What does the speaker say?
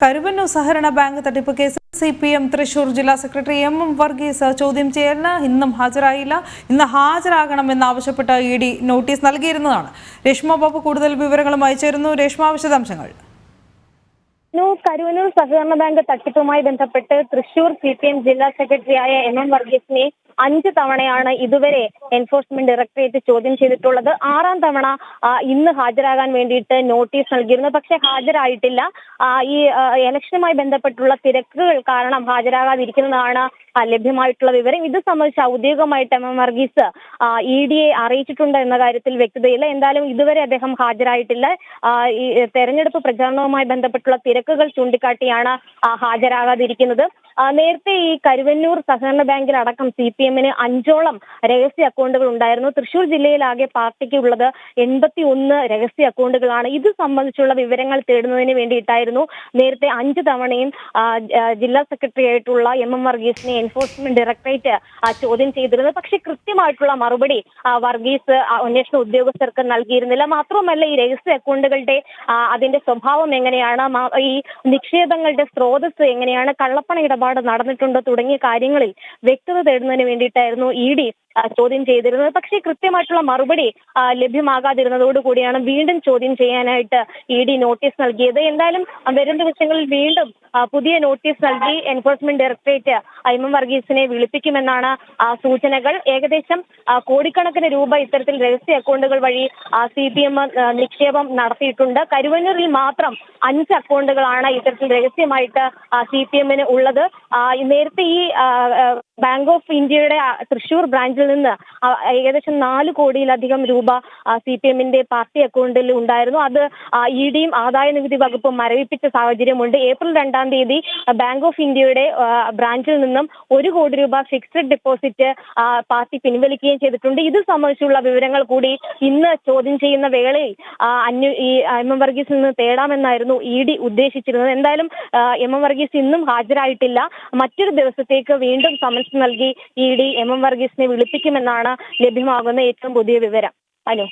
കരുവന്നൂർ സഹകരണ ബാങ്ക് തട്ടിപ്പ് കേസിൽ സി പി എം തൃശൂർ ജില്ലാ സെക്രട്ടറി എം എം വർഗീസ് ചോദ്യം ചെയ്യലിന് ഇന്നും ഹാജരായില്ല. ഇന്ന് ഹാജരാകണമെന്നാവശ്യപ്പെട്ട് ഇ ഡി നോട്ടീസ് നൽകിയിരുന്നതാണ്. രേഷ്മ ബാബു കൂടുതൽ വിവരങ്ങളുമായി ചേരുന്നു. രേഷ്മ വിശദാംശങ്ങൾ. കരുവന്നൂർ സഹകരണ ബാങ്ക് തട്ടിപ്പുമായി ബന്ധപ്പെട്ട് തൃശൂർ സി പി എം ജില്ലാ സെക്രട്ടറിയായ എം എം വർഗീസിനെ അഞ്ച് തവണയാണ് ഇതുവരെ എൻഫോഴ്സ്മെന്റ് ഡയറക്ടറേറ്റ് ചോദ്യം ചെയ്തിട്ടുള്ളത്. ആറാം തവണ ഇന്ന് ഹാജരാകാൻ വേണ്ടിയിട്ട് നോട്ടീസ് നൽകിയിരുന്നു. പക്ഷെ ഹാജരായിട്ടില്ല. ഈ ഇലക്ഷനുമായി ബന്ധപ്പെട്ടുള്ള തിരക്കുകൾ കാരണം ഹാജരാകാതിരിക്കുന്നതാണ് ലഭ്യമായിട്ടുള്ള വിവരം. ഇത് സംബന്ധിച്ച് ഔദ്യോഗികമായിട്ട് M. M. Varghese E D A അറിയിച്ചിട്ടുണ്ട് എന്ന കാര്യത്തിൽ വ്യക്തതയില്ല. എന്തായാലും ഇതുവരെ അദ്ദേഹം ഹാജരായിട്ടില്ല. ഈ തെരഞ്ഞെടുപ്പ് പ്രചാരണവുമായി ബന്ധപ്പെട്ടുള്ള തിരക്കുകൾ ചൂണ്ടിക്കാട്ടിയാണ് ഹാജരാകാതിരിക്കുന്നത്. നേരത്തെ ഈ കരുവന്നൂർ സഹകരണ ബാങ്കിൽ അടക്കം സി പി എമ്മിന് അഞ്ചോളം രഹസ്യ അക്കൗണ്ടുകൾ ഉണ്ടായിരുന്നു. തൃശൂർ ജില്ലയിലാകെ പാർട്ടിക്ക് ഉള്ളത് എൺപത്തി ഒന്ന് രഹസ്യ അക്കൗണ്ടുകളാണ്. ഇത് സംബന്ധിച്ചുള്ള വിവരങ്ങൾ തേടുന്നതിന് വേണ്ടിയിട്ടായിരുന്നു നേരത്തെ അഞ്ച് തവണയും ജില്ലാ സെക്രട്ടറി ആയിട്ടുള്ള എം എം വർഗീസിനെ എൻഫോഴ്സ്മെന്റ് ഡയറക്ടറേറ്റ് ചോദ്യം ചെയ്തിരുന്നത്. പക്ഷേ കൃത്യമായിട്ടുള്ള മറുപടി വർഗീസ് അന്വേഷണ ഉദ്യോഗസ്ഥർക്ക് നൽകിയിരുന്നില്ല. മാത്രമല്ല ഈ രഹസ്യ അക്കൗണ്ടുകളുടെ അതിന്റെ സ്വഭാവം എങ്ങനെയാണ് ഈ നിക്ഷേപങ്ങളുടെ സ്രോതസ് എങ്ങനെയാണ് കള്ളപ്പണ ഇടപാട് നടന്നിട്ടുണ്ടോ തുടങ്ങിയ കാര്യങ്ങളിൽ വ്യക്തത തേടുന്നതിന് വേണ്ടിയിട്ടായിരുന്നു ഇ ഡി ചോദ്യം ചെയ്തിരുന്നത്. പക്ഷേ കൃത്യമായിട്ടുള്ള മറുപടി ലഭ്യമാകാതിരുന്നതോട് കൂടിയാണ് വീണ്ടും ചോദ്യം ചെയ്യാനായിട്ട് ഇ ഡി നോട്ടീസ് നൽകിയത്. എന്തായാലും വരും ദിവസങ്ങളിൽ വീണ്ടും പുതിയ നോട്ടീസ് നൽകി എൻഫോഴ്സ്മെന്റ് ഡയറക്ടറേറ്റ് എം വർഗീസിനെ വിളിപ്പിക്കുമെന്നാണ് സൂചനകൾ. ഏകദേശം കോടിക്കണക്കിന് രൂപ ഇത്തരത്തിൽ രഹസ്യ അക്കൗണ്ടുകൾ വഴി സി പി എം നിക്ഷേപം നടത്തിയിട്ടുണ്ട്. കരുവന്നൂരിൽ മാത്രം അഞ്ച് അക്കൗണ്ടുകളാണ് ഇത്തരത്തിൽ രഹസ്യമായിട്ട് സി പി എമ്മിന് ഉള്ളത്. നേരത്തെ ഈ ബാങ്ക് ഓഫ് ഇന്ത്യയുടെ തൃശൂർ തൃശൂർ ബ്രാഞ്ചിൽ നിന്ന് ഏകദേശം നാല് കോടിയിലധികം രൂപ സി പി എമ്മിന്റെ പാർട്ടി അക്കൗണ്ടിൽ ഉണ്ടായിരുന്നു. അത് ഇ ഡിയും ആദായ നികുതി വകുപ്പും മരവിപ്പിച്ച സാഹചര്യമുണ്ട്. ഏപ്രിൽ രണ്ടാം തീയതി ബാങ്ക് ഓഫ് ഇന്ത്യയുടെ ബ്രാഞ്ചിൽ നിന്നും ഒരു കോടി രൂപ ഫിക്സഡ് ഡെപ്പോസിറ്റ് പാർട്ടി പിൻവലിക്കുകയും ചെയ്തിട്ടുണ്ട്. ഇത് സംബന്ധിച്ചുള്ള വിവരങ്ങൾ കൂടി ഇന്ന് ചോദ്യം ചെയ്യുന്ന വേളയിൽ ഈ എം എം വർഗീസിൽ നിന്ന് തേടാമെന്നായിരുന്നു ഇ ഡി ഉദ്ദേശിച്ചിരുന്നത്. എന്തായാലും എം എം വർഗീസ് ഇന്നും ഹാജരായിട്ടില്ല. മറ്റൊരു ദിവസത്തേക്ക് വീണ്ടും സമൻസ് നൽകി ഇ ഡി എം എം വർഗീസിനെ വിളിപ്പിക്കുമെന്നാണ് ലഭ്യമാകുന്ന ഏറ്റവും പുതിയ വിവരം. അനു.